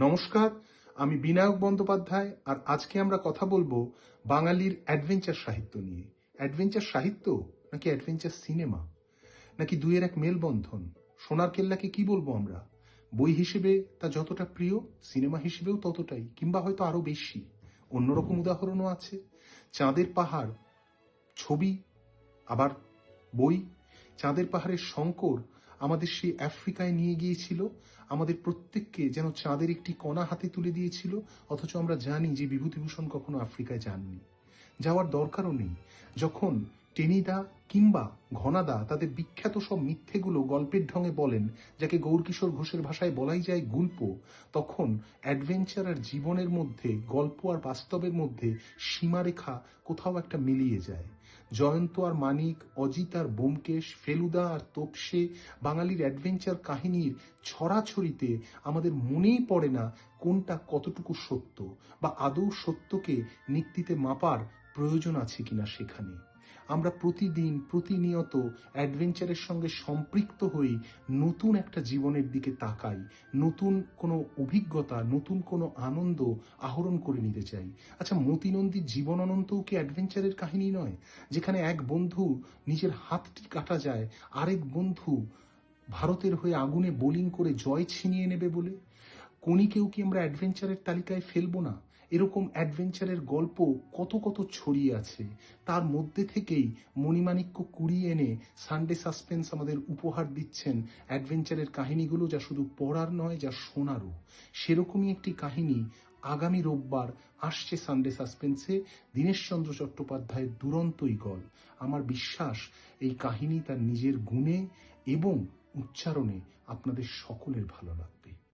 নমস্কার, আমি বিনায়ক বন্দ্যোপাধ্যায় আর আজকে আমরা কথা বলব বাঙালির অ্যাডভেঞ্চার সাহিত্য নিয়ে। অ্যাডভেঞ্চার সাহিত্য নাকি অ্যাডভেঞ্চার সিনেমা নাকি দুইয়ের এক মেলবন্ধন? সোনার কেল্লাকে কি বলব আমরা? বই হিসেবে তা যতটা প্রিয় সিনেমা হিসেবেও ততটাই, কিংবা হয়তো আরও বেশি। অন্যরকম উদাহরণও আছে। চাঁদের পাহাড়, ছবি, আবার বই। চাঁদের পাহাড়ের শঙ্কর আমাদের সেই আফ্রিকায় নিয়ে গিয়েছিল, আমাদের প্রত্যেককে যেন চাঁদের একটি কণা হাতে তুলে দিয়েছিল, অথচ আমরা জানি যে বিভূতিভূষণ কখনো আফ্রিকায় যাননি। যাওয়ার দরকারও নেই। যখন টেনিদা কিংবা ঘনাদা তাদের বিখ্যাত সব মিথ্যেগুলো গল্পের ঢঙে বলেন, যাকে গৌরকিশোর ঘোষের ভাষায় বলাই যায় গুল্প, তখন অ্যাডভেঞ্চার আর জীবনের মধ্যে, গল্প আর বাস্তবের মধ্যে সীমারেখা কোথাও একটা মিলিয়ে যায়। জয়ন্ত আর মানিক, অজিত আর বোমকেশ, ফেলুদা আর তোপসে বাঙালির অ্যাডভেঞ্চার কাহিনীর ছড়াছড়িতে আমাদের মনেই পড়ে না কোনটা কতটুকু সত্য বা আদৌ সত্যকে নিক্তিতে মাপার প্রয়োজন আছে কিনা সেখানে। আমরা প্রতিদিন, প্রতিনিয়ত অ্যাডভেঞ্চারের সঙ্গে সম্পৃক্ত হয়ে নতুন একটা জীবনের দিকে তাকাই, নতুন কোনো অভিজ্ঞতা, নতুন কোনো আনন্দ আহরণ করে নিতে চাই। আচ্ছা মতিনন্দীর জীবন অনন্তও কি অ্যাডভেঞ্চারের কাহিনী নয়? যেখানে এক বন্ধু নিজের হাতটি কাটা যায়, আরেক বন্ধু ভারতের হয়ে আগুনে বোলিং করে জয় ছিনিয়ে নেবে বলে? কণিকেও কি আমরা অ্যাডভেঞ্চারের তালিকায় ফেলব না? এরকম অ্যাডভেঞ্চারের গল্প কত কত ছড়িয়ে আছে, তার মধ্যে থেকেই মণিমাণিক্য কুড়িয়ে এনে সানডে সাসপেন্স আমাদের উপহার দিচ্ছেন অ্যাডভেঞ্চারের কাহিনীগুলো যা শুধু পড়ার নয়, যা শোনারও। সেরকমই একটি কাহিনী আগামী রোববার আসছে সানডে সাসপেন্সে দীনেশচন্দ্র চট্টোপাধ্যায়ের দুরন্তই গল আমার বিশ্বাস, এই কাহিনী তার নিজের গুণে এবং উচ্চারণে আপনাদের সকলের ভালো লাগবে।